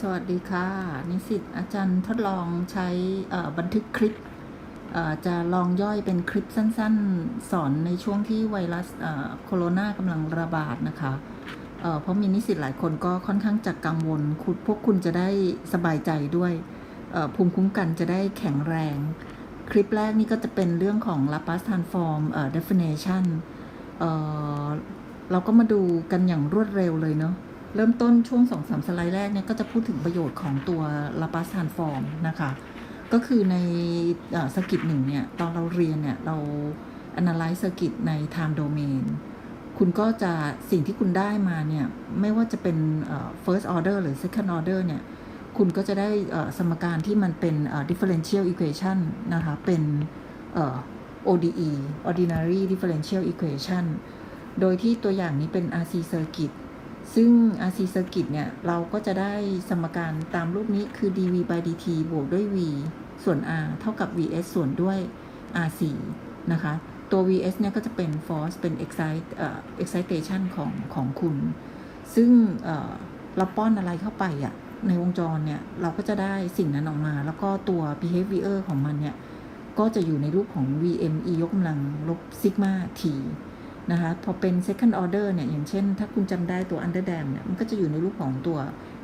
สวัสดีค่ะ นิสิตอาจารย์ทดลองใช้บันทึกคลิปจะลองย่อยเป็นคลิปสั้นๆ สอนในช่วงที่ไวรัสโคโรนากำลังระบาดนะคะเพราะมีนิสิตหลายคนก็ค่อนข้างจะกังวลคุณพวกคุณจะได้สบายใจด้วยภูมิคุ้มกันจะได้แข็งแรง คลิปแรกนี่ก็จะเป็นเรื่องของ Laplace transform definition เราก็มาดูกันอย่างรวดเร็วเลยเนาะ เริ่มต้นช่วง2อสสไลด์แรกเนี่ยก็จะพูดถึงประโยชน์ของตัว Laplace transform นะคะ ก็คือในสกิตหนึ่งเนี่ยตอนเราเรียนเนี่ยเรา analyze circuit ใน time domain คุณก็จะสิ่งที่คุณได้มาเนี่ยไม่ว่าจะเป็น first order หรือ second order เนี่ยคุณก็จะได้สมการที่มันเป็น differential equation นะคะ เป็น ODE ordinary differential equation โดยที่ตัวอย่างนี้เป็น RC circuit ซึ่ง RC circuit เนี่ย เราก็จะได้สมการตามรูปนี้คือ dv by dt บวกด้วย v ส่วน r เท่ากับ vs ส่วนด้วย rc นะคะ ตัว vs เนี่ยก็จะเป็น force เป็น excite เอ่อ excitation ของของคุณ ซึ่งเอ่อเราป้อนอะไรเข้าไปอะ่ะ ในวงจรเนี่ย เราก็จะได้สิ่งนั้นออกมา แล้วก็ตัว behavior ของมันเนี่ย ก็จะอยู่ในรูปของ vm e ยกกำลังลบซิกมา t นะคะพอเป็น second order เนี่ย อย่างเช่น ถ้าคุณจำได้ตัว under dam เนี่ย มันก็จะอยู่ในรูปของตัว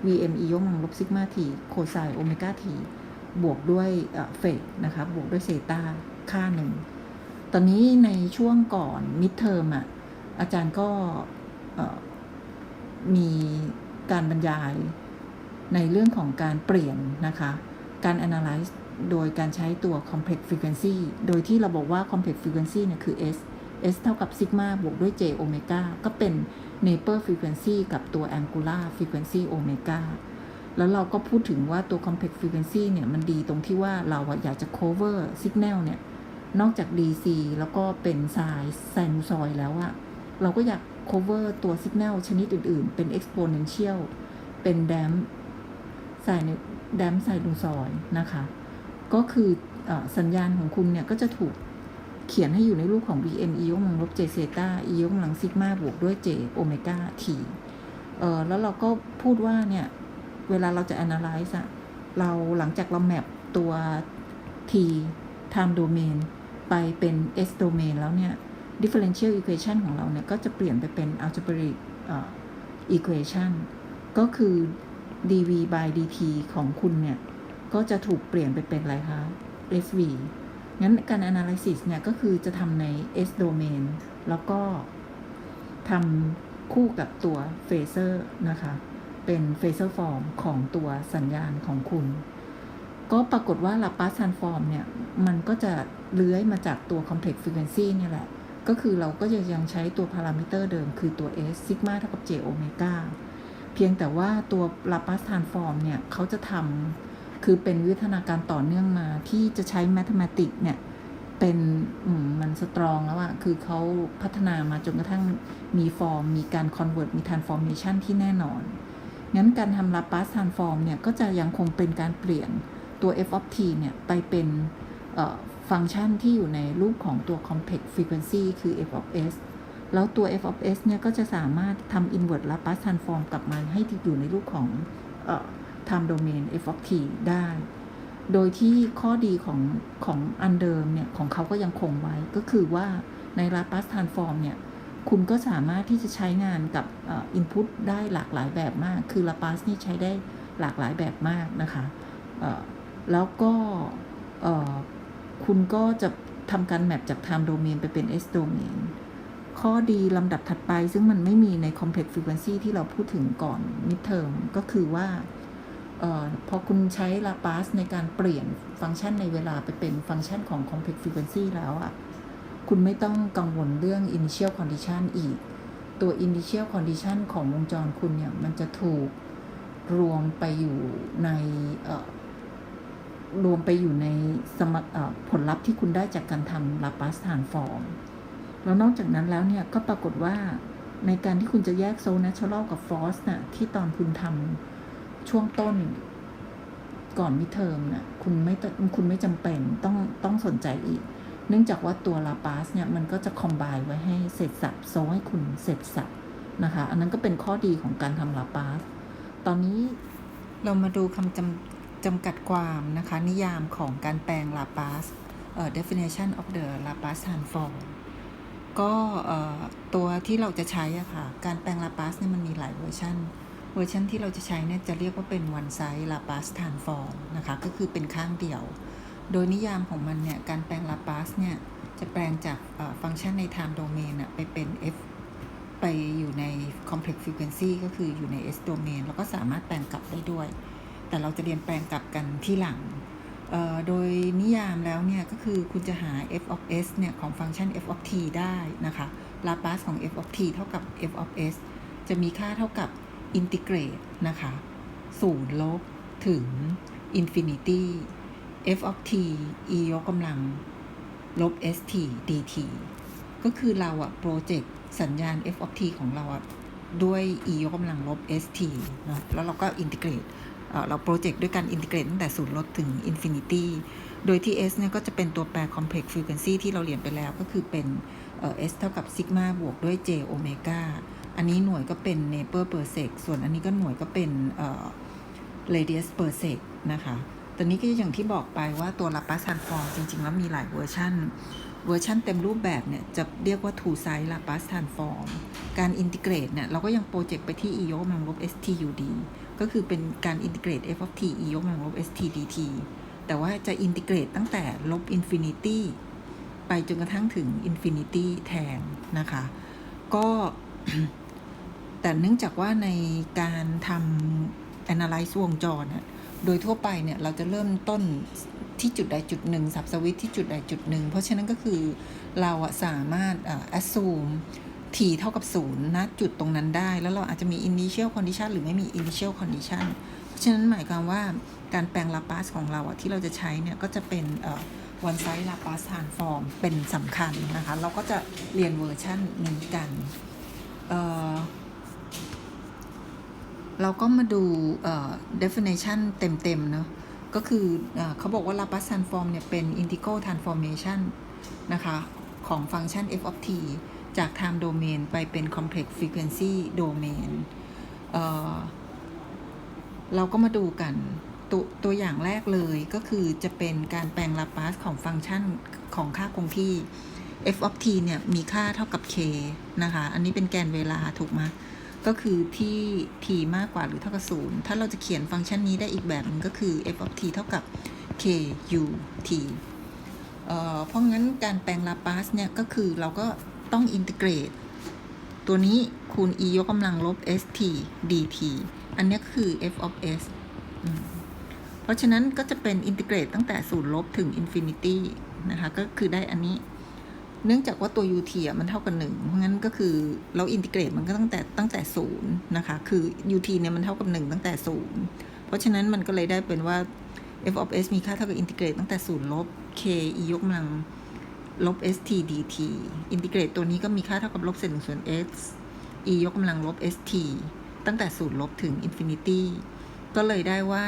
vm e ยกกำลังลบซิกมา t โคไซโอเมก้า t บวกด้วยเฟกนะคะบวกด้วยเซตาค่าหนึ่ง ตอนนี้ในช่วงก่อน mid term อะ อาจารย์ก็มีการบรรยายในเรื่องของการเปลี่ยนนะคะ การ analyze โดยการใช้ตัว complex frequency โดยที่เราบอกว่า complex frequency เนี่ยคือ s s เท่ากับซิกมาบวกด้วย j โอเมก้าก็เป็น neighbor frequency กับตัว angular frequency โอเมก้าแล้วเราก็พูดถึงว่าตัว complex frequency เนี่ย มันดีตรงที่ว่าเราอยากจะ cover signal เนี่ย นอกจาก DC แล้วก็เป็น sine sinusoid แล้วอะเราก็อยาก cover ตัว signal ชนิดอื่น ๆ เป็น exponential เป็น damp sine damp sinusoid นะคะ ก็คืออสัญญาณของคุณเนี่ย ก็จะถูก เขียนให้อยู่ในรูปของ Bm e ยกกำลังลบ j เซต้า e ยกกำลังซิกมาบวกด้วย j โอเมก้า t เออแล้วเราก็พูดว่าเนี่ย เวลาเราจะ analyze อะเราหลังจากเราแมปตัว t time domain ไปเป็น s domain แล้วเนี่ย differential equation ของเราเนี่ย ก็จะเปลี่ยนไปเป็น algebraic เอ่อ equation ก็คือ dv by dt ของคุณเนี่ย ก็จะถูกเปลี่ยนไปเป็นอะไรคะ sv งั้นการ analysis เนี่ยก็คือจะทำใน S domain แล้วก็ทำคู่กับตัว phasor นะคะ เป็น phasor form ของตัวสัญญาณของคุณ ก็ปรากฏว่า Laplace transform เนี่ย มันก็จะเลื้อยมาจากตัว complex frequency เนี่ยแหละ ก็คือเราก็จะยังใช้ตัวพารามิเตอร์เดิมคือตัว s ซิกมาเท่ากับ j โอเมก้าเพียงแต่ว่าตัว Laplace transform เนี่ยเขาจะทำ คือเป็นวิวัฒนาการต่อเนื่องมาที่จะใช้ mathematics เนี่ย เป็นมันสตรองแล้วอะคือเขาพัฒนามาจนกระทั่งมีฟอร์ม มีการ convert มี transformation ที่แน่นอน งั้นการทำ Laplace transform เนี่ย ก็จะยังคงเป็นการเปลี่ยนตัว f of t เนี่ย ไปเป็นฟังก์ชันที่อยู่ในรูปของตัว complex frequency คือ f of s แล้วตัว f of s เนี่ย ก็จะสามารถทำ inverse Laplace transform กลับมาให้อยู่ในรูปของ time domain f of t ได้ โดยที่ข้อดีของของอันเดิมเนี่ย ของเขาก็ยังคงไว้ก็คือว่าใน Laplace transform เนี่ย คุณก็สามารถที่จะใช้งานกับ input ได้หลากหลายแบบมาก คือ Laplace นี่ใช้ได้หลากหลายแบบมากนะคะแล้วก็คุณก็จะทำการแมปจาก time domain ไปเป็น s domain ข้อดีลำดับถัดไปซึ่งมันไม่มีใน complex frequency ที่เราพูดถึงก่อน midterm ก็คือว่า ออพอคุณใช้ Laplace ในการเปลี่ยนฟังก์ชันในเวลาไปเป็นฟังก์ชันของ complex frequency แล้วอะ่ะ คุณไม่ต้องกังวลเรื่อง initial condition อีก ตัว initial condition ของวงจรคุณเนี่ย มันจะถูกรวมไปอยู่ในรวมไปอยู่ในสมผลลัพธ์ที่คุณได้จากการทำ Laplace transform แล้วนอกจากนั้นแล้วเนี่ย ก็ปรากฏว่าในการที่คุณจะแยกโซน natural กับ force น่ะ ที่ตอนคุณทำ ช่วงต้น ก่อนมิเทอมน่ะคุณไม่คุณไม่จำเป็นต้องต้องสนใจอีก เนื่องจากว่าตัว Laplace เนี่ยมันก็จะคอมไบไว้ให้เสร็จสับโซให้คุณเสร็จสับนะคะ อันนั้นก็เป็นข้อดีของการทำ Laplace ตอนนี้เรามาดูคำจำจำกัดความนะคะ นิยามของการแปลง Laplace เอ่อ definition of the Laplace transform ก็เอ่อตัวที่เราจะใช้อะค่ะ การแปลง Laplace เนี่ยมันมีหลายเวอร์ชัน เวอร์ชันที่เราจะใช้เนี่ยจะเรียกว่าเป็น one size Laplace transform นะคะ ก็คือเป็นข้างเดียว โดยนิยามของมันเนี่ย การแปลง Laplace เนี่ย จะแปลงจากฟังก์ชันใน time domain อะไปเป็น f ไปอยู่ใน complex frequency ก็คืออยู่ใน s domain แล้วก็สามารถแปลงกลับได้ด้วย แต่เราจะเรียนแปลงกลับกันที่หลัง โดยนิยามแล้วเนี่ย ก็คือคุณจะหา f of s เนี่ย ของฟังก์ชัน f of t ได้นะคะ Laplace ของ f of t เท่ากับ f of s จะมีค่าเท่ากับ integrate นะคะศูนย์ลบถึง infinity f of t e ยกกำลัง ลบ st dt ก็คือเราอะโปรเจกต์สัญญาณ f of t ของเราอะด้วย e ยกกำลังลบ st เนอะแล้วเราก็อินทิเกรตเราโปรเจกต์ด้วยการอินทิเกรตตั้งแต่ศูนย์ลดถึง infinity โดยที่ s เนี่ยก็จะเป็นตัวแปร complex frequency ที่เราเรียนไปแล้วก็คือเป็น s เท่ากับซิกมาบวกด้วย j โอเมก้า อันนี้หน่วยก็เป็น neighbor per sec ส่วนอันนี้ก็หน่วยก็เป็น radius per sec นะคะตอนนี้ก็อย่างที่บอกไปว่าตัว Laplace transform จริง ๆ แล้วมีหลายเวอร์ชันเวอร์ชันเต็มรูปแบบเนี่ยจะเรียกว่า two size Laplace transform การอินทิเกรตเนี่ยเราก็ยังโปรเจกต์ไปที่ e ยกกำลังลบ st ud ก็คือเป็นการอินทิเกรต f of t e ยกกำลังลบ st dt แต่ว่าจะอินทิเกรตตั้งแต่ลบ infinity ไปจนกระทั่งถึง infinity แทนนะคะ ก็ แต่เนื่องจากว่าในการทำ analyze วงจรโดยทั่วไปเนี่ยเราจะเริ่มต้นที่จุดใดจุดหนึ่งสับสวิตที่จุดใดจุดหนึ่งเพราะฉะนั้นก็คือเราสามารถอ่า assume t เท่ากับศูนย์ณจุดตรงนั้นได้ แล้วเราอาจจะมี initial condition หรือไม่มี initial condition เพราะฉะนั้นหมายความว่าการแปลง Laplace ของเราอะที่เราจะใช้เนี่ยก็จะเป็นเอ่อ one size Laplace transform เป็นสำคัญนะคะ เราก็จะเรียนเวอร์ชันนี้กัน เราก็มาดู definition เต็มๆเนอะก็คือเอเขาบอกว่า Laplace transform เนี่ยเป็น integral transformation นะคะของฟังก์ชัน f of t จาก time domain ไปเป็น complex frequency domain เเราก็มาดูกันตัวตัวอย่างแรกเลยก็คือจะเป็นการแปลง Laplace ของฟังก์ชันของค่าคงที่ f of t เนี่ยมีค่าเท่ากับ k นะคะ อันนี้เป็นแกนเวลาถูกไหม ก็คือที่ t มากกว่าหรือเท่ากับศูนย์ถ้าเราจะเขียนฟังก์ชันนี้ได้อีกแบบหนึงก็คือ f of t เท่ากับ k u t เอ่อเพราะงั้นการแปลง Laplace เนี่ยก็คือเราก็ต้องอินทิเกรต ตัวนี้คูณ e ยกกำลังลบ st dt อันนี้คือ f of s เพราะฉะนั้นก็จะเป็นอินทิเกรตตั้งแต่ศูนย์ลบถึง infinity นะคะ ก็คือได้อันนี้ เนื่องจากว่าตัว ut อะมันเท่ากับหนึ่งเพราะงั้นก็คือเราอินทิเกรตมันก็ตั้งแต่ตั้งแต่ศูนย์นะคะคือ ut เนี่ยมันเท่ากับหนึ่งตั้งแต่ศูนย์เพราะฉะนั้นมันก็เลยได้เป็นว่า f of s มีค่าเท่ากับอินทิเกรตตั้งแต่ศูนย์ลบ k e ยกกำลังลบ st dt อินทิเกรตตัวนี้ก็มีค่าเท่ากับลบเศษหนึ่งส่วน x e ยกกำลังลบ st ตั้งแต่ศูนย์ลบถึง infinity ก็เลยได้ว่า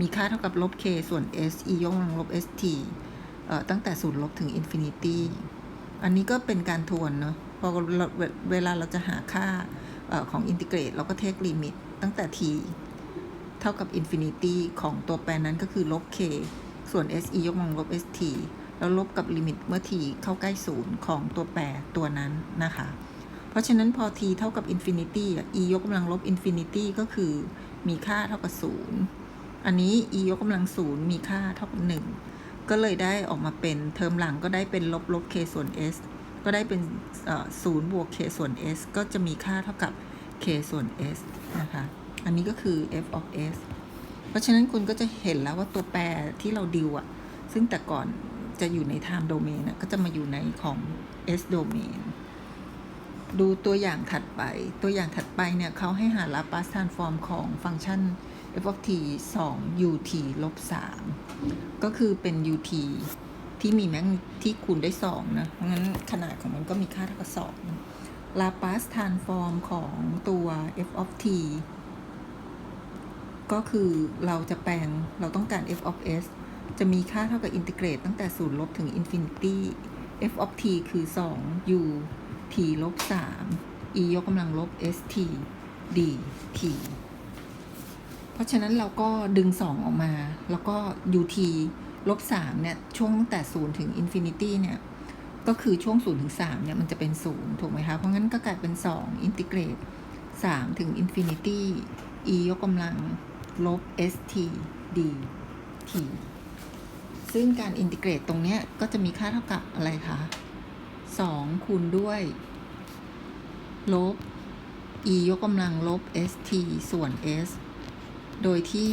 มีค่าเท่ากับลบ k ส่วน s e ยกกำลังลบ st ตั้งแต่ศูนย์ลบถึง infinity อันนี้ก็เป็นการทวนเนาะพอเราเวลาเราจะหาค่าอของอินทิเกรตเราก็เทคลิมิตตั้งแต่ t เท่ากับ infinity ของตัวแปรนั้นก็คือลบ k ส่วน s e ยกกำลังลบ st แล้วลบกับลิมิตเมื่อ t เข้าใกล้ศูนย์ของตัวแปรตัวนั้นนะคะ เพราะฉะนั้นพอ t เท่ากับ infinity อะ e ยกกำลังลบ infinity ก็คือมีค่าเท่ากับศูนย์อันนี้ e ยกกำลังศูนย์มีค่าเท่ากับหนึ่ง ก็เลยได้ออกมาเป็นเทอมหลังก็ได้เป็นลบลบ k ส่วน s ก็ได้เป็นศูนย์บวก k ส่วน s ก็จะมีค่าเท่ากับ k ส่วน s นะคะ อันนี้ก็คือ f of s เพราะฉะนั้นคุณก็จะเห็นแล้วว่าตัวแปรที่เราดิวอะซึ่งแต่ก่อนจะอยู่ใน time domain นะก็จะมาอยู่ในของ s domain ดูตัวอย่างถัดไป ตัวอย่างถัดไปเนี่ยเขาให้หา Laplace transform ของฟังก์ชัน f of t 2 ut ลบ3ก็คือเป็น ut ที่มีแมกที่คูณได้ 2 นะ เพราะงั้นขนาดของมันก็มีค่าเท่ากับ2 Laplace transform ของตัว f of t ก็คือเราจะแปลงเราต้องการ f of s จะมีค่าเท่ากับอินทิเกรตตั้งแต่ศูนย์ลบถึง infinity f of t คือ 2 u t ลบ3 e ยกกำลังลบ st dt ราะฉะนั้นเราก็ดึง 2 ออกมา แล้วก็ ut ลบ3เนี่ย ช่วงตั้งแต่ 0 ถึง infinity เนี่ย ก็คือช่วง 0 ถึง 3 เนี่ย มันจะเป็น 0 ถูกไหมคะ เพราะงั้นก็กลายเป็น 2 integrate 3 ถึง infinity e ยกกำลังลบ st d t ซึ่งการอินทิเกรตตรงเนี้ยก็จะมีค่าเท่ากับอะไรคะ2คูณด้วย ลบ e ยกกำลังลบ st ส่วน s โดยที่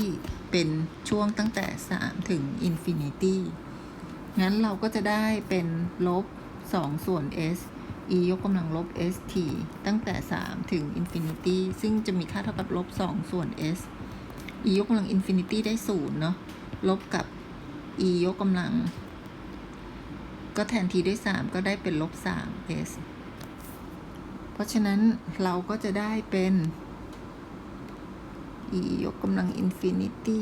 เป็นช่วงตั้งแต่ 3 ถึง infinity งั้นเราก็จะได้เป็นลบ 2 ส่วน s e ยกกำลังลบ st ตั้งแต่ 3 ถึง infinity ซึ่งจะมีค่าเท่ากับลบ 2 ส่วน s e ยกกำลัง infinity ได้ 0 เนาะ ลบกับ e ยกกำลัง ก็แทนทีด้วย 3 ก็ได้เป็นลบ 3 s เพราะฉะนั้นเราก็จะได้เป็น e ยกกำลัง infinity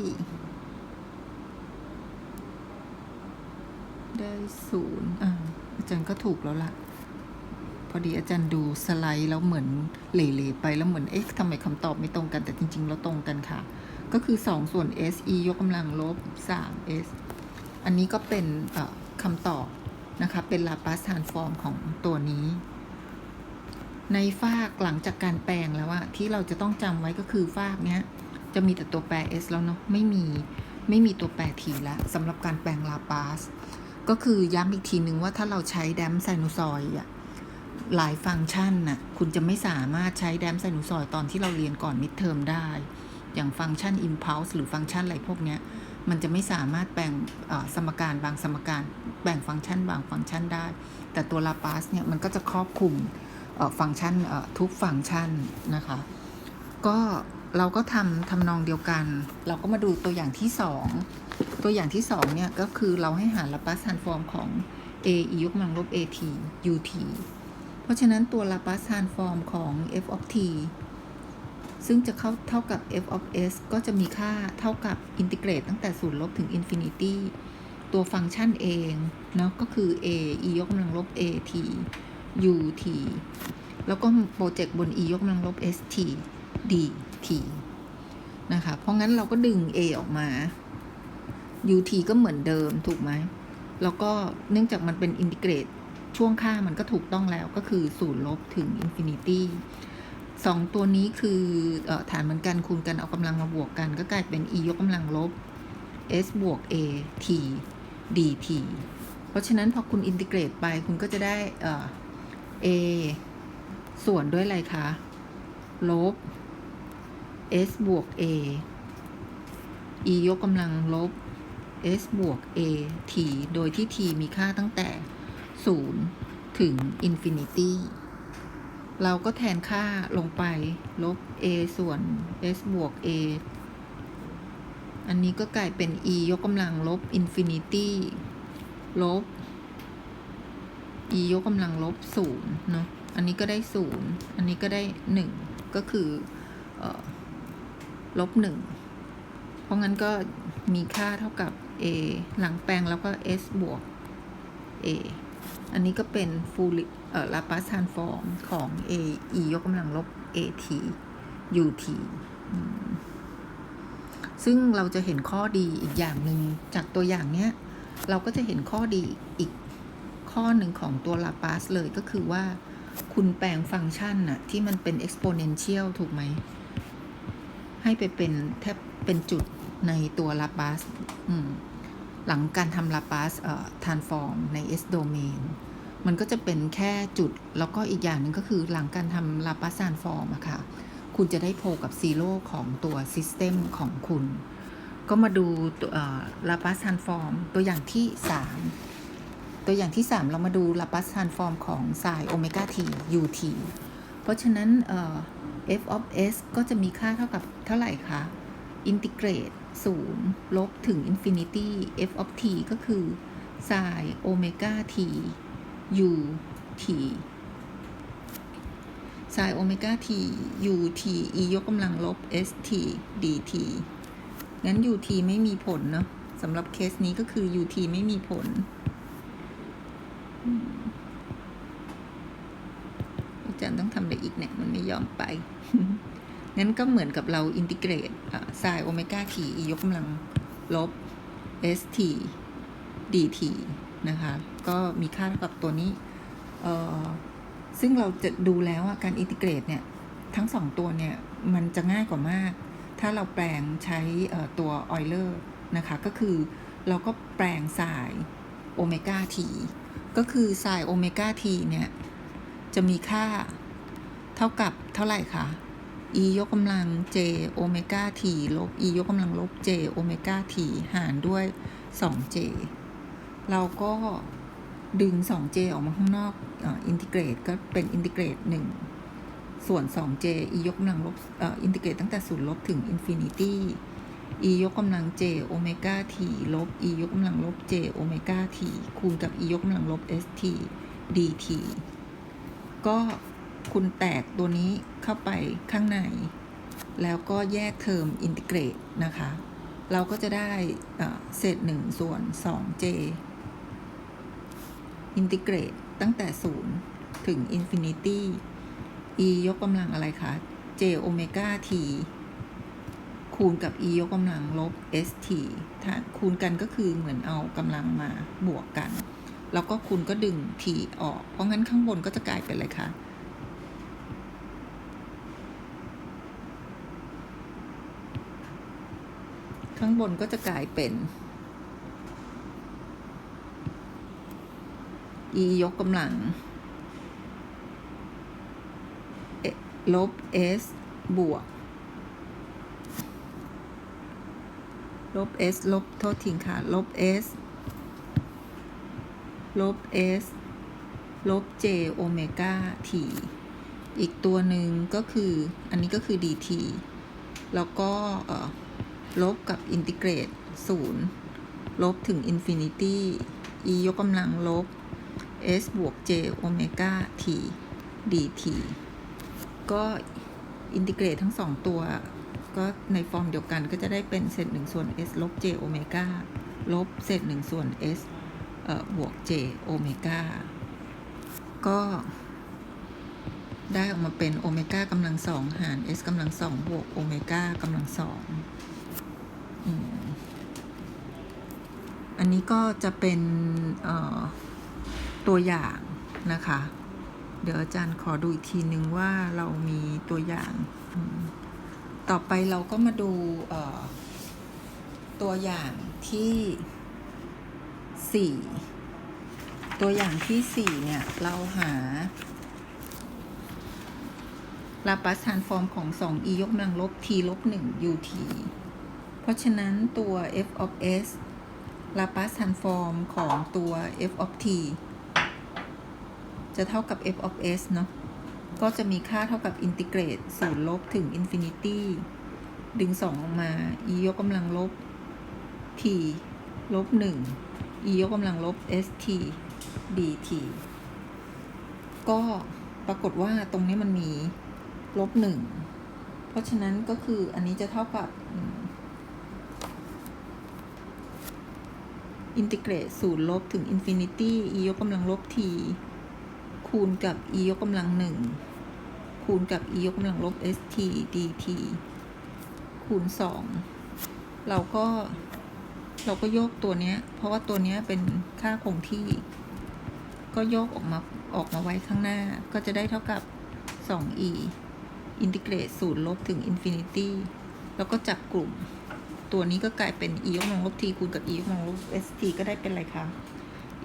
ได้ศูนย์อ่าอาจารย์ก็ถูกแล้วล่ะ พอดีอาจารย์ดูสไลด์แล้วเหมือนเหล่ๆไปแล้วเหมือน เอ๊ะทำไมคำตอบไม่ตรงกันแต่จริง ๆ แล้วตรงกันค่ะ ก็คือ 2 ส่วน s e ยกกำลังลบ 3 s อันนี้ก็เป็นคำตอบนะคะ เป็น Laplace transform ของตัวนี้ ในฟากหลังจากการแปลงแล้วอะที่เราจะต้องจำไว้ก็คือฟากเนี้ย จะมีแต่ตัวแปร s แล้วเนาะไม่มีไม่มีตัวแปร t แล้วสำหรับการแปลง Laplace ก็คือย้ำอีกทีนึงว่าถ้าเราใช้แดมไซนูซอยอะหลายฟังก์ชันน่ะคุณจะไม่สามารถใช้แดมไซนูซอยตอนที่เราเรียนก่อนมิดเทอมได้ อย่างฟังก์ชัน impulse หรือฟังก์ชันอะไรพวกเนี้ยมันจะไม่สามารถแบ่งสมการบางสมการแบ่งฟังก์ชันบางฟังก์ชันได้ แต่ตัว Laplace เนี่ยมันก็จะครอบคลุม ฟังก์ชันทุกฟังก์ชันนะคะ ก็เราก็ทำทำนองเดียวกัน เราก็มาดูตัวอย่างที่ 2 ตัวอย่างที่ 2 เนี่ย ก็คือเราให้หา Laplace transform ของ a ยกกำลังลบ at ut เพราะฉะนั้นตัว Laplace transform ของ f of t ซึ่งจะเข้าเท่ากับ f of s ก็จะมีค่าเท่ากับอินทิเกรตตั้งแต่0ลบถึง infinity ตัวฟังก์ชันเองเนาะก็คือ a e ยกกำลังลบ at ut แล้วก็โปรเจกต์บน e ยกกำลังลบ st dt นะคะ เพราะงั้นเราก็ดึง a ออกมา ut ก็เหมือนเดิมถูกไหม แล้วก็เนื่องจากมันเป็นอินทิเกรตช่วงค่ามันก็ถูกต้องแล้วก็คือ0ลบถึง infinity สองตัวนี้คืออฐานเหมือนกันคูณกันเอากำลังมาบวกกัน ก็กลายเป็น e ยกกำลังลบ s บวก a t dt เพราะฉะนั้นพอคุณอินทิเกรตไปคุณก็จะได้ a ส่วนด้วยอะไรคะ ลบ s บวก a e ยกกำลังลบ s บวก a t โดยที่ t มีค่าตั้งแต่ 0 ถึง infinity เราก็แทนค่าลงไป ลบ a ส่วน s บวก a อันนี้ก็กลายเป็น e ยกกำลังลบ infinity ลบ e ยกกำลังลบ0เนาะ อันนี้ก็ได้0อันนี้ก็ได้1ก็คืออลบ1เพราะงั้นก็มีค่าเท่ากับ a หลังแปลงแล้วก็ s บวก a อันนี้ก็เป็นฟูลิเอ่อลาปาสทานฟอร์มของ a e ยกกำลังลบ at ut ซึ่งเราจะเห็นข้อดีอีกอย่างหนึ่งจากตัวอย่างเนี้ย เราก็จะเห็นข้อดีอีก ข้อหนึ่งของตัวลาปาสเลยก็คือว่า คุณแปลงฟังก์ชันน่ะ ที่มันเป็น exponential ถูกไหม ให้ไปเป็นแทบเป็นจุดในตัวลาปาสหลังการทำลาปาสเอ่อทานฟอร์มใน S domain มันก็จะเป็นแค่จุด แล้วก็อีกอย่างหนึ่งก็คือหลังการทำลาปาสทานฟอร์มอะค่ะ คุณจะได้โพกับซีโร่ของตัวซิสเต็มของคุณ ก็มาดูตัวลาปาสทานฟอร์มตัวอย่างที่ 3 ตัวอย่างที่ 3 เรามาดูลาปาสทานฟอร์มของไซโอเมก้าที ut เพราะฉะนั้นเอ่อ f of s ก็จะมีค่าเท่ากับเท่าไหร่คะอินทิเกรต0ลบถึง infinity f of t ก็คือ sin โอเมก้า t u t sin โอเมก้า t u t e ยกกำลังลบ s t dt งั้น u t ไม่มีผลเนาะสำหรับเคสนี้ก็คือ u t ไม่มีผล อาจารย์ต้องทำอะไรอีกเนี่ย มันไม่ยอมไป งั้นก็เหมือนกับเราอินทิเกรตไซน์โอเมก้าที e ยกกำลังลบ st dt นะคะ ก็มีค่าเท่ากับตัวนี้ ซึ่งเราจะดูแล้วอะการอินทิเกรตเนี่ย ทั้งสองตัวเนี่ย มันจะง่ายกว่ามาก ถ้าเราแปลงใช้ตัวออยเลอร์นะคะ ก็คือเราก็แปลงไซน์โอเมก้าที ก็คือไซน์โอเมก้าทีเนี่ย จะมีค่าเท่ากับเท่าไหร่คะ e ยกกำลัง j โอเมก้า t ลบ e ยกกำลังลบ j โอเมก้า t หารด้วย 2j เราก็ดึง 2j ออกมาข้างนอกอินทิเกรตก็เป็นอินทิเกรต1ส่วน 2j e ยกกำลังลบอินทิเกรตตั้งแต่0ลบถึงอินฟินิตี้ e ยกกำลัง j โอเมก้า t ลบ e ยกกำลังลบ j โอเมก้า t คูณกับ e ยกกำลังลบ st dt ก็คุณแตกตัวนี้เข้าไปข้างใน แล้วก็แยกเทอมอินทิเกรตนะคะ เราก็จะได้เศษ1ส่วน 2j อินทิเกรตตั้งแต่ 0 ถึงอินฟินิตี้ e ยกกำลังอะไรคะ j โอเมก้า t คูณกับ e ยกกำลังลบ st ถ้าคูณกันก็คือเหมือนเอากำลังมาบวกกัน แล้วก็คุณก็ดึง t ออก เพราะงั้นข้างบนก็จะกลายเป็นอะไรคะข้างบนก็จะกลายเป็น e ยกกำลัง ลบ s บวก ลบ s ลบโทษทิ้งค่ะ ลบ s ลบ s ลบ j โอเมก้า t อีกตัวหนึ่งก็คืออันนี้ก็คือ dt แล้วก็ลบกับอินทิเกรต0ลบถึงอินฟินิตี้ e ยกกำลังลบ s บวก j โอเมก้า t dt ก็อินทิเกรตทั้งสองตัว ก็ในฟอร์มเดียวกันก็จะได้เป็นเศษ1ส่วน s ลบ j โอเมก้าลบเศษ1ส่วน s เอ่อบวก j โอเมก้าก็ได้ออกมาเป็นโอเมก้ากำลังสองหาร s กำลังสองบวกโอเมก้ากำลังสองอันนี้ก็จะเป็นตัวอย่างนะคะ เดี๋ยวอาจารย์ขอดูอีกทีนึงว่าเรามีตัวอย่าง ต่อไปเราก็มาดูตัวอย่างที่สี่ตัวอย่างที่สี่เนี่ย เราหาลาปัสทานฟอร์มของ 2e ยกกำลังลบ t ลบ 1 ut เพราะฉะนั้นตัว f of s ลาปัสทานฟอร์มของตัว f of t จะเท่ากับ f of s เนาะ ก็จะมีค่าเท่ากับอินทิเกรต0ลบถึงอินฟินิตี้ดึง 2 ออกมา e ยกกำลังลบ t ลบ 1 e ยกกำลังลบ st dt ก็ปรากฏว่าตรงนี้มันมีลบหนึ่งเพราะฉะนั้นก็คืออันนี้จะเท่ากับอินทิเกรตศูนย์ลบถึงอินฟินิตี้ e ยกกำลังลบ t คูณกับ e ยกกำลังหนึ่ง คูณกับ e ยกกำลังลบ st dt คูณสองเราก็เราก็โยกตัวเนี้ย เพราะว่าตัวเนี้ยเป็นค่าคงที่ ก็โยกออกมาออกมาไว้ข้างหน้า ก็จะได้เท่ากับ 2e อินทิเกรตศูนย์ลบถึงอินฟินิตี้ แล้วก็จับกลุ่ม ตัวนี้ก็กลายเป็น e ยกกำลังลบ t คูณกับ e ยกกำลังลบ st ก็ได้เป็นอะไรคะ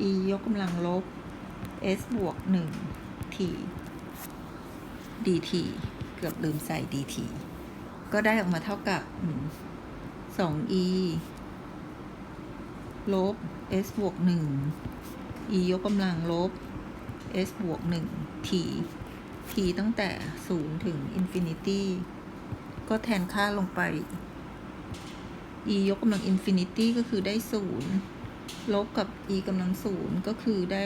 e ยกกำลังลบ s บวก 1 t dt เกือบลืมใส่ dt ก็ได้ออกมาเท่ากับ 2e ลบ s บวก 1 e ยกกำลังลบ s บวก 1 t t ตั้งแต่ 0 ถึง infinity ก็แทนค่าลงไป e ยกกำลัง infinity ก็คือได้ 0 ลบกับ e กำลัง 0 ก็คือได้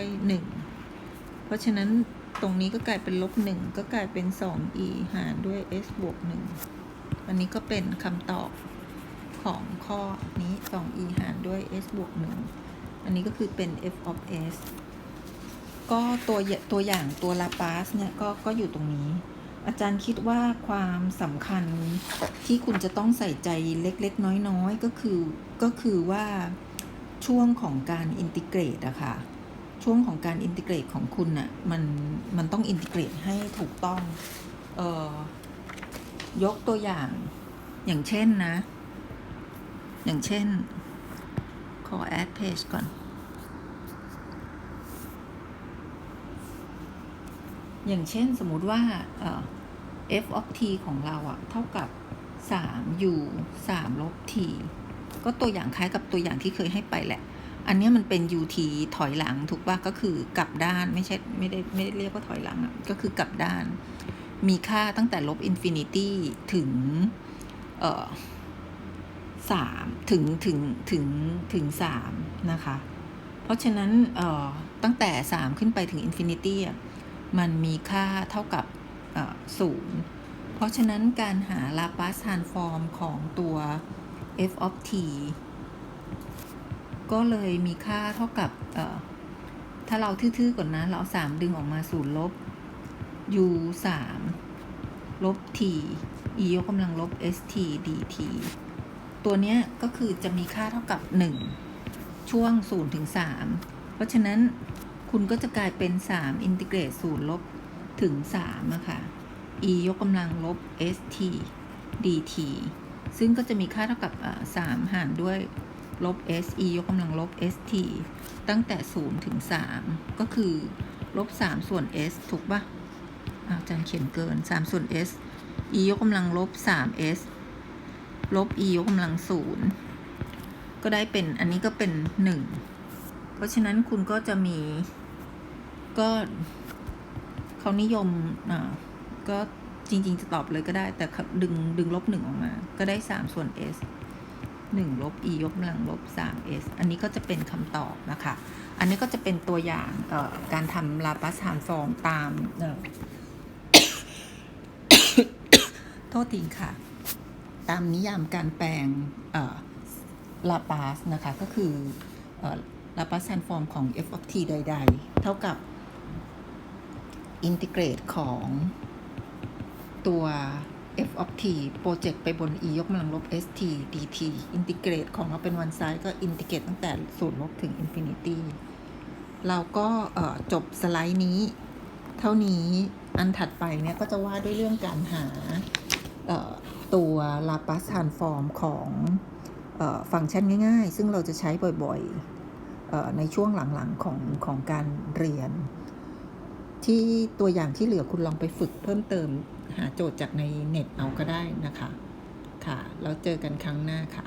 1 เพราะฉะนั้น ตรงนี้ก็กลายเป็นลบ1ก็กลายเป็น 2e หารด้วย s บวก1อันนี้ก็เป็นคำตอบของข้อนี้ 2e หารด้วย s บวก1อันนี้ก็คือเป็น f of s ก็ตัวตัวอย่างตัวลาปาสเนี่ยก็ก็อยู่ตรงนี้ อาจารย์คิดว่าความสำคัญที่คุณจะต้องใส่ใจเล็กๆ น้อยๆ ก็คือก็คือว่าช่วงของการอินทิเกรตอะค่ะ ช่วงของการอินทิเกรตของคุณน่ะมันมันต้องอินทิเกรตให้ถูกต้องเอ่อยกตัวอย่างอย่างเช่นนะ อย่างเช่น ขอ add page ก่อน อย่างเช่นสมมติว่าเอ่อ f of t ของเราอะเท่ากับ3 u 3ลบ t ก็ตัวอย่างคล้ายกับตัวอย่างที่เคยให้ไปแหละ อันนี้มันเป็น ut ถอยหลังถูกปะก็คือกลับด้านไม่ใช่ไม่ได้ไม่ได้เรียกว่าถอยหลังอะก็คือกลับด้าน มีค่าตั้งแต่ลบอินฟินิตี้ถึง เอ่อสามถึงถึงถึงถึงสามนะคะ เพราะฉะนั้นเอ่อตั้งแต่สามขึ้นไปถึงอินฟินิตี้อะมันมีค่าเท่ากับศูนย์เพราะฉะนั้นการหาลาปาสทานฟอร์มของตัว f of t ก็เลยมีค่าเท่ากับถ้าเราทื่อๆก่อนนะ เราสามดึงออกมาศูนย์ลบ u สามลบ t e ยกกำลังลบ st dt ตัวเนี้ยก็คือจะมีค่าเท่ากับ 1 ช่วง0ถึง3เพราะฉะนั้นคุณก็จะกลายเป็น 3 อินทิเกรต0ลบถึง3อะค่ะ e ยกกำลังลบ st dt ซึ่งก็จะมีค่าเท่ากับอ่า3หารด้วย ลบ s e ยกกำลังลบ st ตั้งแต่ 0 ถึง 3 ก็คือ ลบ 3 ส่วน s ถูกปะอ่าอาจารย์เขียนเกิน 3 ส่วน s e ยกกำลังลบ 3s ลบ e ยกกำลัง 0 ก็ได้เป็นอันนี้ก็เป็น 1 เพราะฉะนั้นคุณก็จะมี ก็เขานิยมอ่าก็จริง ๆ จะตอบเลยก็ได้ แต่ดึงดึงลบ 1 ออกมา ก็ได้ 3 ส่วน s 1ลบ e ยกกำลังลบ 3s อันนี้ก็จะเป็นคำตอบนะคะ อันนี้ก็จะเป็นตัวอย่างการทำลาปาสทานฟอร์มตามเอ่อโทษทีค่ะ ตามนิยามการแปลงลาปาสนะคะ ก็คือลาปาสทานฟอร์มของ f of t ใด ๆ เท่ากับอินทิเกรตของตัว f of t โปรเจกต์ไปบน e ยกกำลังลบ st dt อินทิเกรตของเราเป็นวันไซด์ก็อินทิเกรตตั้งแต่ศูนย์ลบถึงอินฟินิตี้เราก็จบสไลด์นี้ เท่านี้อันถัดไปเนี่ยก็จะว่าด้วยเรื่องการหาตัวลาปาสทานฟอร์มของออฟังก์ชันง่าย ๆ ซึ่งเราจะใช้บ่อยๆในช่วงหลังๆของของการเรียน ที่ตัวอย่างที่เหลือคุณลองไปฝึกเพิ่มเติม หาโจทย์จากในเน็ตเอาก็ได้นะคะ ค่ะ แล้วเจอกันครั้งหน้าค่ะ